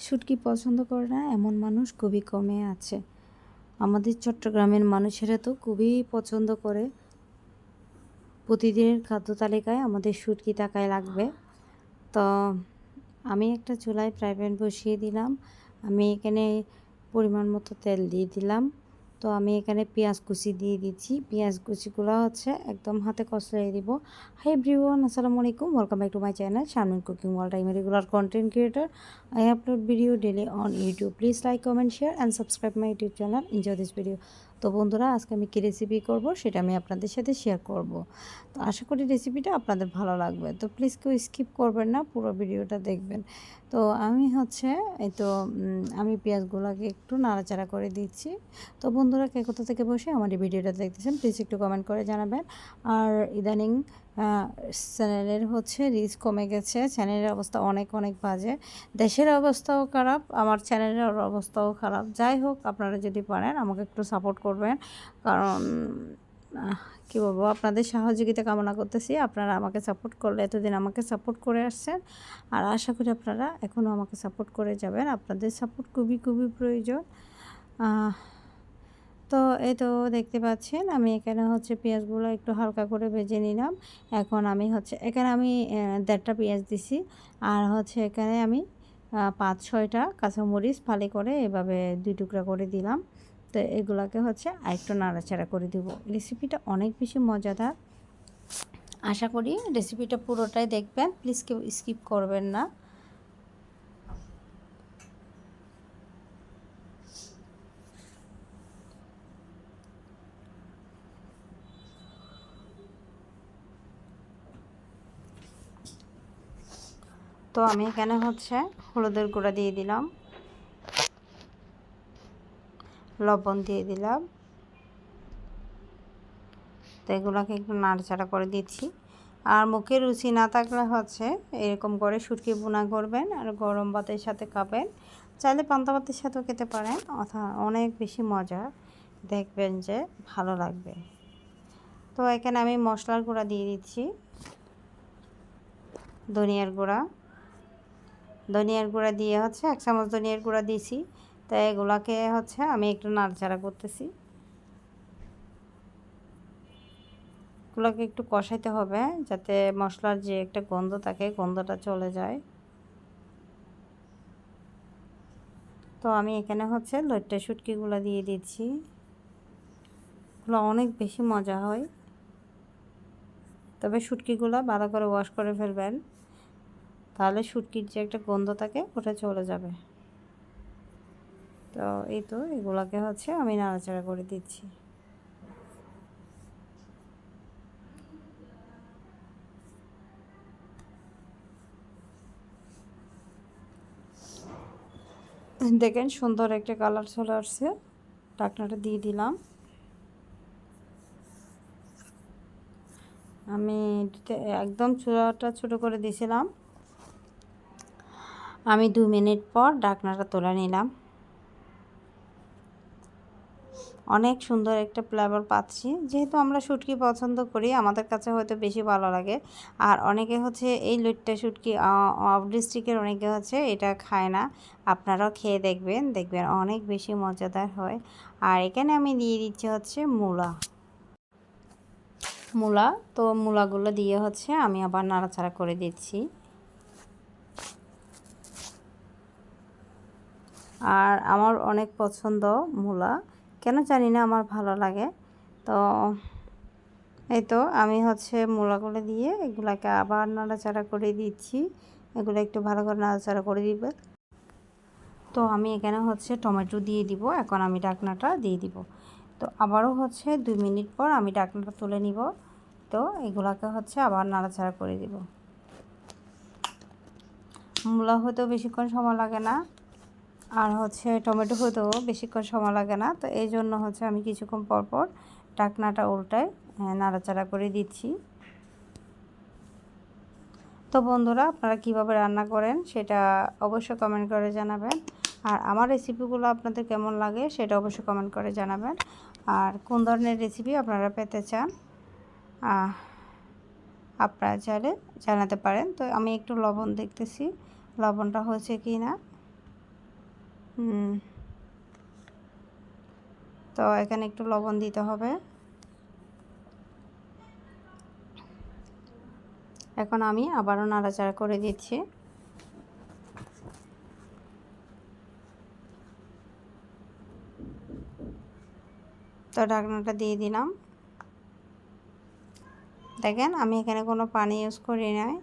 শুটকি পছন্দ করে না, এমন মানুষ খুবই কমে আছে। আমাদের চট্টগ্রামের মানুষেরা তো খুবই পছন্দ করে। প্রতিদিনের খাদ্য তালিকায় আমাদের শুটকি টাকায় লাগবে। তো আমি একটা চুলায় ফ্রাই প্যান বসিয়ে দিলাম। আমি এখানে পরিমাণ মতো তেল দিয়ে দিলাম। তো আমি এখানে পেঁয়াজ কুচি দিয়ে দিচ্ছি। পেঁয়াজ কুচিগুলো হচ্ছে একদম হাতে কষলিয়ে দিব। হাই এভরিওয়ান আসসালামু আলাইকুম। Welcome back to my channel Shamin cooking wall time regular content creator I upload video daily on YouTube please like comment share and subscribe my YouTube channel enjoy this video তো বন্ধুরা, আজকে আমি কী recipe করব সেটা আমি আপনাদের সাথে share করব। তো আশা করি রেসিপিটা আপনাদের ভালো লাগবে। তো প্লিজ কেউ স্কিপ করবেন না, পুরো ভিডিওটা দেখবেন। তো আমি হচ্ছে, এই তো আমি পেঁয়াজগুলোকে একটু নাড়াচাড়া করে দিচ্ছি। তো বন্ধুরা, কে কোথা থেকে বসে আমার এই ভিডিওটা দেখতেছেন প্লিজ একটু কমেন্ট করে জানাবেন। আর ইদানিং চ্যানেলের হচ্ছে রিচ কমে গেছে, চ্যানেলের অবস্থা অনেক অনেক বাজে। দেশের অবস্থাও খারাপ, আমার চ্যানেলের অবস্থাও খারাপ। যাই হোক, আপনারা যদি পারেন, আমাকে একটু সাপোর্ট করবেন। কারণ কী বলব, আপনাদের সহযোগিতা কামনা করতেছি। আপনারা আমাকে সাপোর্ট করলে, এতদিন আমাকে সাপোর্ট করে আসছেন। আর আশা করি আপনারা এখনও আমাকে সাপোর্ট করে যাবেন। আপনাদের সাপোর্ট খুবই খুবই প্রয়োজন। তো এই তো দেখতে পাচ্ছেন, আমি এখানে হচ্ছে পেঁয়াজগুলো একটু হালকা করে ভেজে নিলাম। এখন আমি হচ্ছে, এখানে আমি দেড়টা পেঁয়াজ দিছি। আর হচ্ছে এখানে আমি পাঁচ ছয়টা কাঁচামরিচ ফালি করে এভাবে দুই টুকরা করে দিলাম। তো এগুলোকে হচ্ছে আরেকটু নাড়াচাড়া করে দিব। রেসিপিটা অনেক বেশি মজাদার। আশা করি রেসিপিটা পুরোটাই দেখবেন। প্লিজ কেউ স্কিপ করবেন না। তো আমি এখানে হচ্ছে হলুদের গুঁড়া দিয়ে দিলাম। লবণ দিয়ে দিলাম। তো এগুলোকে একটু নাড়াচাড়া করে দিচ্ছি। আর মুখে রুচি না থাকলে হচ্ছে এরকম করে সুটকি বোনা করবেন আর গরম ভাতের সাথে খাবেন। চাইলে পান্তা ভাতের সাথেও খেতে পারেন অর্থাৎ অনেক বেশি মজা। দেখবেন যে ভালো লাগবে। তো এখানে আমি মশলার গুঁড়া দিয়ে দিচ্ছি। ধনিয়ার গুঁড়া। ধনিয়ার গুঁড়া দিয়ে হচ্ছে এক চামচ ধনিয়ার গুঁড়া দিয়েছি তো এগুলাকে হচ্ছে আমি একটু নাড়াচাড়া করতেছি। এগুলোকে একটু কষাইতে হবে যাতে মশলার যে একটা গন্ধ থাকে, গন্ধটা চলে যায়। তো আমি এখানে হচ্ছে লইট্টা শুটকিগুলো দিয়ে দিচ্ছি। এগুলো অনেক বেশি মজা হয়। তবে শুটকিগুলো ভালো করে ওয়াশ করে ফেলবেন। তাহলে শুটকির যে একটা গন্ধ থাকে, ওটা চলে যাবে। তো এই তো এগুলোকে হচ্ছে আমি নাড়াচাড়া করে দিচ্ছি। দেখেন সুন্দর একটা কালার চলে আসছে। ডাকনাটা দিয়ে দিলাম। আমি একদম চূড়াটা ছোটো করে দিয়েছিলাম। আমি দু মিনিট পর ডাকনাটা তুলে নিলাম। অনেক সুন্দর একটা ফ্লেভার পাচ্ছি। যেহেতু আমরা শুটকি পছন্দ করি, আমাদের কাছে হয়তো বেশি ভালো লাগে। আর অনেকে হচ্ছে এই লুটটা শুটকি অফ ডিস্ট্রিক্টের অনেকে হচ্ছে এটা খায় না। আপনারাও খেয়ে দেখবেন দেখবেন অনেক বেশি মজাদার হয়। আর এখানে আমি দিয়ে দিচ্ছি হচ্ছে মূলা। মূলা, তো মূলাগুলো দিয়ে হচ্ছে আমি আবার নাড়াচাড়া করে দিচ্ছি। আর আমার অনেক পছন্দ মূলা। কেন জানি না, আমার ভালো লাগে। তো এই তো আমি হচ্ছে মূলাগুলো দিয়ে এগুলাকে আবার নাড়াচাড়া করে দিচ্ছি। এগুলো একটু ভালো করে নাড়াচাড়া করে দিবে। তো আমি এখানে হচ্ছে টমেটো দিয়ে দিব। এখন আমি ডাকনাটা দিয়ে দিব। তো আবারও হচ্ছে দুই মিনিট পর আমি ডাকনাটা তুলে নিব। তো এগুলাকে হচ্ছে আবার নাড়াচাড়া করে দিব। মূলা হতেও বেশিক্ষণ সময় লাগে না। আর হচ্ছে টমেটো হতেও বেশিক্ষণ সময় লাগে না। তো এই জন্য হচ্ছে আমি কিছুক্ষণ পর পর টাকনাটা উল্টায় নাড়াচাড়া করে দিচ্ছি। তো বন্ধুরা, আপনারা কীভাবে রান্না করেন সেটা অবশ্যই কমেন্ট করে জানাবেন। আর আমার রেসিপিগুলো আপনাদের কেমন লাগে সেটা অবশ্যই কমেন্ট করে জানাবেন। আর কোন ধরনের রেসিপি আপনারা পেতে চান আপনারা চাইলে জানাতে পারেন। তো আমি একটু লবণ দেখতেছি, লবণটা হয়েছে কি না তো এখানে একটু লবণ দিতে হবে। এখন আমি আবারও নাড়াচাড়া করে দিচ্ছি। তো ঢাকনাটা দিয়ে দিলাম। দেখেন আমি এখানে কোনো পানি ইউজ করি নাই।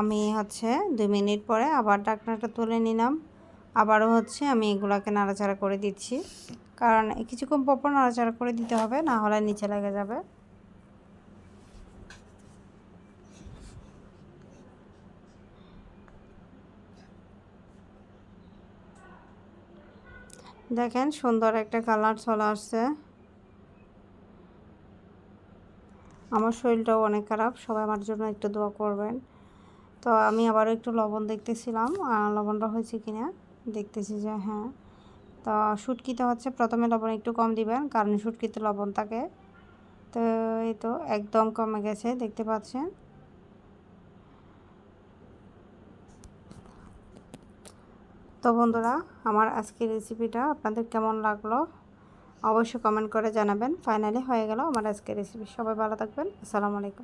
আমি হচ্ছে দুই মিনিট পরে আবার ঢাকনাটা তুলে নিলাম। আবারও হচ্ছে আমি এগুলাকে নাড়াচাড়া করে দিচ্ছি। কারণ কিছুক্ষণ পরপর নাড়াচাড়া করে দিতে হবে, না হলে নিচে লেগে যাবে। দেখেন সুন্দর একটা কালার চলে আসছে। আমার শরীরটাও অনেক খারাপ, সবাই আমার জন্য একটু দোয়া করবেন। তো আমি আবারও একটু লবণ দেখতেছিলাম লবণটা হয়েছে কি না দেখতেছি যে হ্যাঁ। তো শুটকিতে হচ্ছে প্রথমে লবণ একটু কম দিবেন, কারণ শুটকিতে লবণ থাকে। তো এই তো একদম কমে গেছে, দেখতে পাচ্ছেন? তো বন্ধুরা, আমার আজকের রেসিপিটা আপনাদের কেমন লাগল? অবশ্যই কমেন্ট করে জানাবেন। ফাইনালি হয়ে গেল আমার আজকের রেসিপি। সবাই ভালো থাকবেন। আসসালামু আলাইকুম।